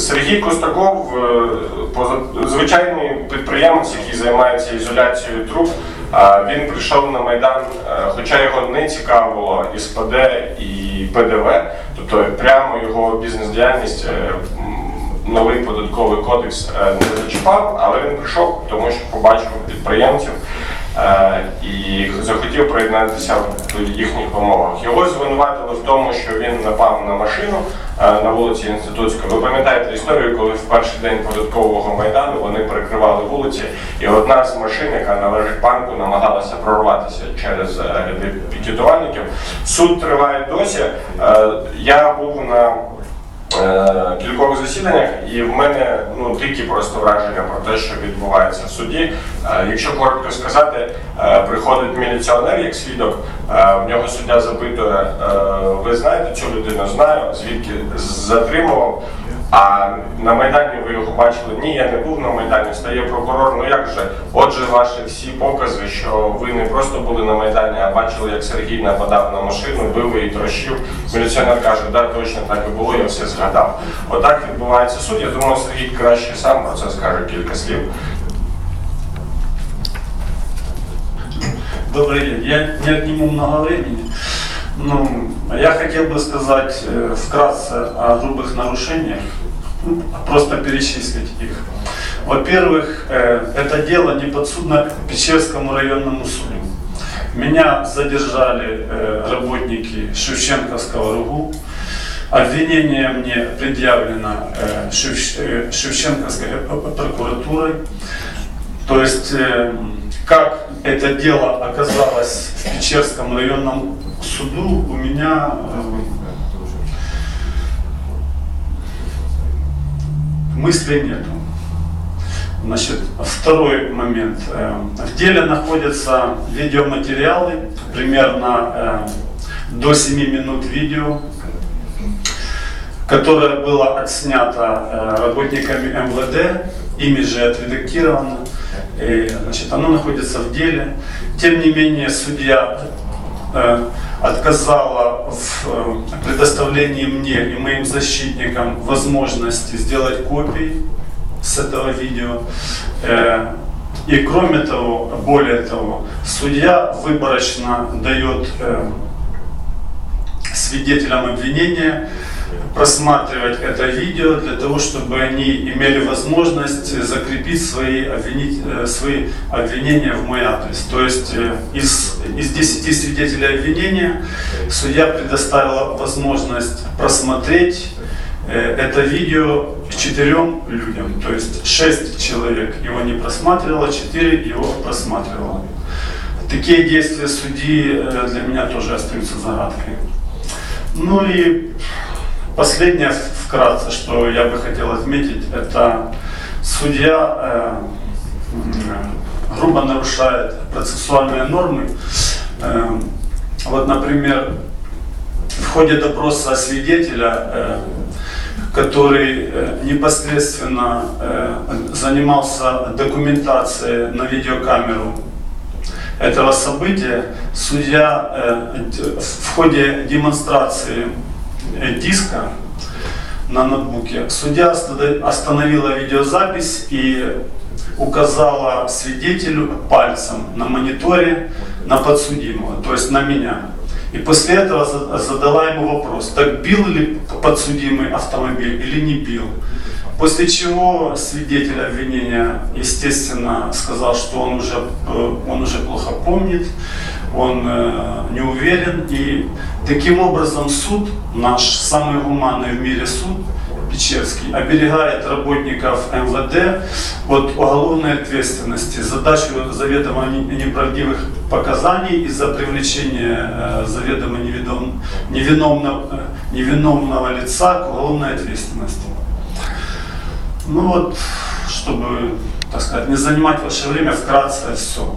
Сергій Костаков, е, звичайний підприємець, який займається ізоляцією труб. Він прийшов на Майдан, е, хоча його не цікавило і СПД, і ПДВ, тобто прямо його бізнес-діяльність, е, новий податковий кодекс не зачіпав, але він прийшов, тому що побачив підприємців і захотів приєднатися в їхніх умовах. Його звинуватили в тому, що він напав на машину е, на вулиці Інститутської. Ви пам'ятаєте історію, коли в перший день податкового майдану вони перекривали вулиці, і одна з машин, яка належить банку, намагалася прорватися через е, ряди пікетувальників. Суд триває досі. Е, Я був на е, кількох засіданнях, і в мене ну дикі просто враження про те, що відбувається в суді. Е, Якщо коротко сказати, е, приходить міліціонер як свідок, е, в нього суддя запитує: е, ви знаєте цю людину? Знаю, звідки затримував. А на Майдані ви його бачили? Ні, я не був на Майдані. Стає прокурор. Ну як же? Отже, ваші всі покази, що ви не просто були на Майдані, а бачили, як Сергій нападав на машину, бив і трощив. Міліціонер каже, да, точно так і було, я все згадав. Отак відбувається суд. Я думаю, Сергій краще сам про це скаже кілька слів. Добрый день. Я не отниму много времени. Ну, я хотел бы сказать э, вкратце о грубых нарушениях, ну, просто перечислить их. Во-первых, э, это дело не подсудно Печерскому районному суду. Меня задержали э, работники Шевченковского РУГУ. Обвинение мне предъявлено Шевч- Шевченковской прокуратурой. То есть, как это дело оказалось в Печерском районном суду, у меня э, мыслей нету. Значит, второй момент. Э, В деле находятся видеоматериалы, примерно э, до 7 минут видео, которое было отснято работниками МВД, ими же отредактировано. И, значит, оно находится в деле. Тем не менее, судья э, отказала в э, предоставлении мне и моим защитникам возможности сделать копии с этого видео. Э, И кроме того, более того, судья выборочно дает э, свидетелям обвинения просматривать это видео для того, чтобы они имели возможность закрепить свои, обвинить, э, свои обвинения в мой адрес. То есть э, из, из 10 свидетелей обвинения судья предоставила возможность просмотреть э, это видео четырем людям. То есть шесть человек его не просматривало, четыре его просматривало. Такие действия судьи для меня тоже остаются загадкой. Ну и последнее вкратце, что я бы хотел отметить, это судья э, грубо нарушает процессуальные нормы. Э, вот, например, в ходе допроса свидетеля, э, который э, непосредственно э, занимался документацией на видеокамеру этого события судья э, в ходе демонстрации диска на ноутбуке судья оста- остановила видеозапись и указала свидетелю пальцем на мониторе на подсудимого, то есть на меня. И после этого за- задала ему вопрос, так бил ли подсудимый автомобиль или не бил. После чего свидетель обвинения, естественно, сказал, что он уже, э, он уже плохо помнит, он э, не уверен. И таким образом суд, наш самый гуманный в мире суд, Печерский, оберегает работников МВД от уголовной ответственности за дачу заведомо не- неправдивых показаний и за привлечение э, заведомо невидом- невиновно- э, невиновного лица к уголовной ответственности. Ну вот, чтобы, так сказать, не занимать ваше время, вкратце все.